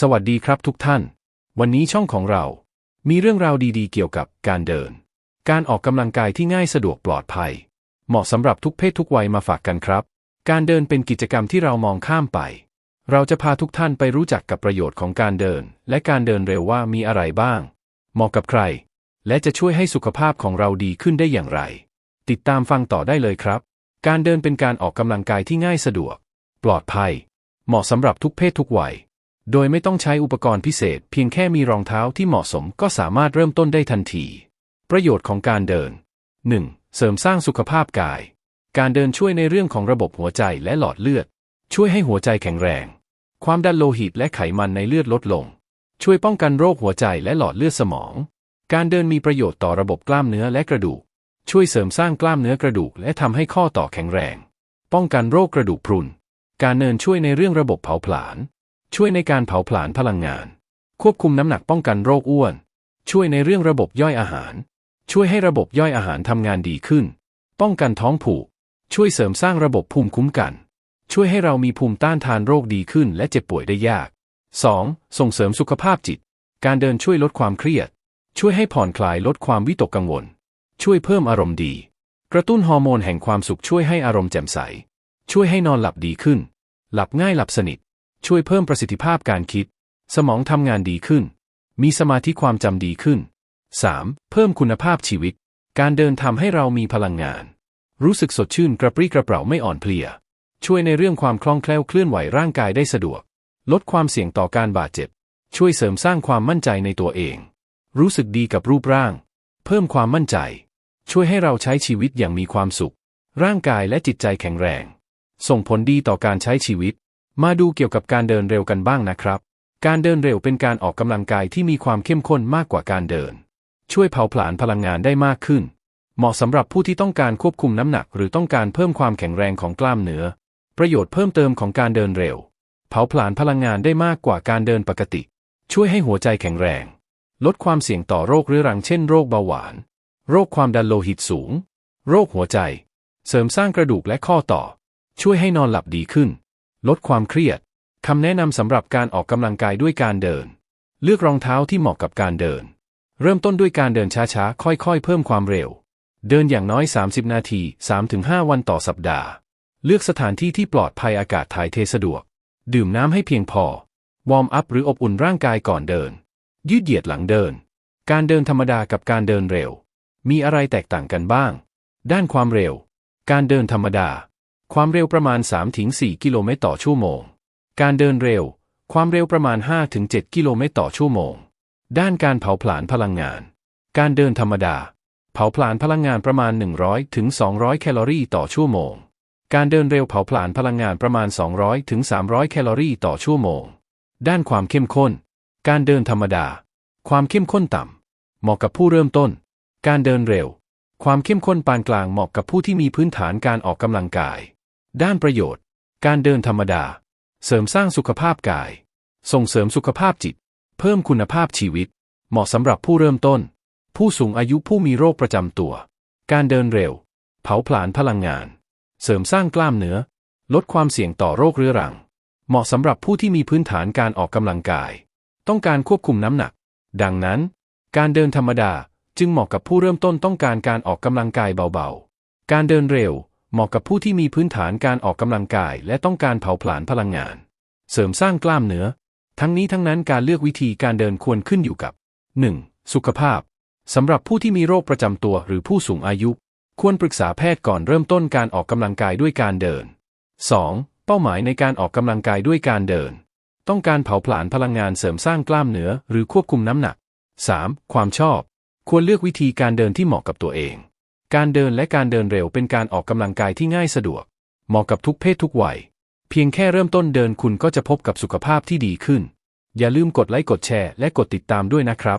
สวัสดีครับทุกท่าน วันนี้ช่องของเรา มีเรื่องราวดีๆ เกี่ยวกับการเดิน การออกกำลังกายที่ง่ายสะดวกปลอดภัย เหมาะสำหรับทุกเพศทุกวัยมาฝากกันครับ การเดินเป็นกิจกรรมที่เรามองข้ามไป เราจะพาทุกท่านไปรู้จักกับประโยชน์ของการเดิน และการเดินเร็วว่ามีอะไรบ้าง เหมาะกับใคร และจะช่วยให้สุขภาพของเราดีขึ้นได้อย่างไร ติดตามฟังต่อได้เลยครับ การเดินเป็นการออกกำลังกายที่ง่ายสะดวก ปลอดภัย เหมาะสำหรับทุกเพศทุกวัย โดยไม่ต้องใช้อุปกรณ์พิเศษ เพียงแค่มีรองเท้าที่เหมาะสมก็สามารถเริ่มต้นได้ทันที ประโยชน์ของการเดิน 1. เสริมสร้างสุขภาพกาย การเดินช่วยในเรื่องของระบบหัวใจและหลอดเลือด ช่วยให้หัวใจแข็งแรง ความดันโลหิตและไขมันในเลือดลดลง ช่วยป้องกันโรคหัวใจและหลอดเลือดสมอง การเดินมีประโยชน์ต่อระบบกล้ามเนื้อและกระดูก ช่วยเสริมสร้างกล้ามเนื้อกระดูกและทำให้ข้อต่อแข็งแรง ป้องกันโรคกระดูกพรุน การเดินช่วยในเรื่องระบบเผาผลาญ ช่วยในการเผาผลาญพลังงาน ควบคุมน้ำหนักป้องกันโรคอ้วน ช่วยในเรื่องระบบย่อยอาหาร ช่วยให้ระบบย่อยอาหารทำงานดีขึ้น ป้องกันท้องผูก ช่วยเสริมสร้างระบบภูมิคุ้มกัน ช่วยให้เรามีภูมิต้านทานโรคดีขึ้น และเจ็บป่วยได้ยาก 2. ส่งเสริมสุขภาพจิต การเดินช่วยลดความเครียด ช่วยให้ผ่อนคลายลดความวิตกกังวล ช่วยเพิ่มอารมณ์ดี กระตุ้นฮอร์โมนแห่งความสุขช่วยให้อารมณ์แจ่มใส ช่วยให้นอนหลับดีขึ้น หลับง่ายหลับสนิท ช่วยเพิ่มประสิทธิภาพการคิด สมองทำงานดีขึ้น มีสมาธิความจำดีขึ้น 3. เพิ่มคุณภาพชีวิต การเดินทำให้เรามีพลังงาน รู้สึกสดชื่นกระปรี้กระเปร่าไม่อ่อนเพลีย ช่วยในเรื่องความคล่องแคล่วเคลื่อนไหวร่างกายได้สะดวก ลดความเสี่ยงต่อการบาดเจ็บ ช่วยเสริมสร้างความมั่นใจในตัวเอง รู้สึกดีกับรูปร่าง เพิ่มความมั่นใจ ช่วยให้เราใช้ชีวิตอย่างมีความสุข ร่างกายและจิตใจแข็งแรง ส่งผลดีต่อการใช้ชีวิต มาดูเกี่ยวกับการเดินเร็วกันบ้างนะครับ การเดินเร็วเป็นการออกกำลังกายที่มีความเข้มข้นมากกว่าการเดิน ช่วยเผาผลาญพลังงานได้มากขึ้น เหมาะสำหรับผู้ที่ต้องการควบคุมน้ำหนัก หรือต้องการเพิ่มความแข็งแรงของกล้ามเนื้อ ประโยชน์เพิ่มเติมของการเดินเร็ว เผาผลาญพลังงานได้มากกว่าการเดินปกติ ช่วยให้หัวใจแข็งแรง ลดความเสี่ยงต่อโรคเรื้อรังเช่นโรคเบาหวาน โรคความดันโลหิตสูง โรคหัวใจ เสริมสร้างกระดูกและข้อต่อ ช่วยให้นอนหลับดีขึ้น ลดความเครียดคำแนะนำสำหรับการออกกำลังกายด้วยการเดิน เลือกรองเท้าที่เหมาะกับการเดิน เริ่มต้นด้วยการเดินช้าๆ ค่อยๆ เพิ่มความเร็ว เดินอย่างน้อย 30 นาที 3-5 วันต่อสัปดาห์ เลือกสถานที่ที่ปลอดภัยอากาศถ่ายเทสะดวก ดื่มน้ำให้เพียงพอ วอร์มอัพหรืออบอุ่นร่างกายก่อนเดิน ยืดเหยียดหลังเดิน การเดินธรรมดากับการเดินเร็ว มีอะไรแตกต่างกันบ้าง ด้านความเร็ว การเดินธรรมดา ความเร็วประมาณ 3-4 กิโลเมตรต่อชั่วโมง การเดินเร็ว ความเร็วประมาณ 5-7 กิโลเมตรต่อชั่วโมง ด้านการเผาผลาญพลังงาน การเดินธรรมดา เผาผลาญพลังงานประมาณ 100-200 แคลอรี่ต่อชั่วโมง การเดินเร็วเผาผลาญพลังงานประมาณ 200-300 แคลอรี่ต่อชั่วโมง ด้านความเข้มข้น การเดินธรรมดา ความเข้มข้นต่ำ เหมาะกับผู้เริ่มต้น การเดินเร็ว ความเข้มข้นปานกลางเหมาะกับผู้ที่มีพื้นฐานการออกกำลังกาย ด้านประโยชน์ การเดินธรรมดา เสริมสร้างสุขภาพกาย ส่งเสริมสุขภาพจิต เพิ่มคุณภาพชีวิต เหมาะสำหรับผู้เริ่มต้น ผู้สูงอายุผู้มีโรคประจำตัว การเดินเร็ว เผาผลาญพลังงาน เสริมสร้างกล้ามเนื้อ ลดความเสี่ยงต่อโรคเรื้อรัง เหมาะสำหรับผู้ที่มีพื้นฐานการออกกำลังกาย ต้องการควบคุมน้ำหนัก ดังนั้น การเดินธรรมดาจึงเหมาะกับผู้เริ่มต้นต้องการการออกกำลังกายเบาๆ การเดินเร็ว เหมาะกับผู้ที่มีพื้นฐานการออกกำลังกาย และต้องการเผาผลาญพลังงาน เสริมสร้างกล้ามเนื้อ ทั้งนี้ทั้งนั้นการเลือกวิธีการเดินควรขึ้นอยู่กับ 1. สุขภาพสำหรับผู้ที่มีโรคประจำตัวหรือผู้สูงอายุ ควรปรึกษาแพทย์ก่อนเริ่มต้นการออกกำลังกายด้วยการเดิน 2. เป้าหมายในการออกกำลังกายด้วยการเดิน ต้องการเผาผลาญพลังงานเสริมสร้างกล้ามเนื้อ หรือควบคุมน้ำหนัก 3. ความชอบ ควรเลือกวิธีการเดินที่เหมาะกับตัวเอง การเดินและการเดินเร็วเป็นการออกกำลังกายที่ง่ายสะดวก เหมาะกับทุกเพศทุกวัย เพียงแค่เริ่มต้นเดินคุณก็จะพบกับสุขภาพที่ดีขึ้น อย่าลืมกดไลค์กดแชร์และกดติดตามด้วยนะครับ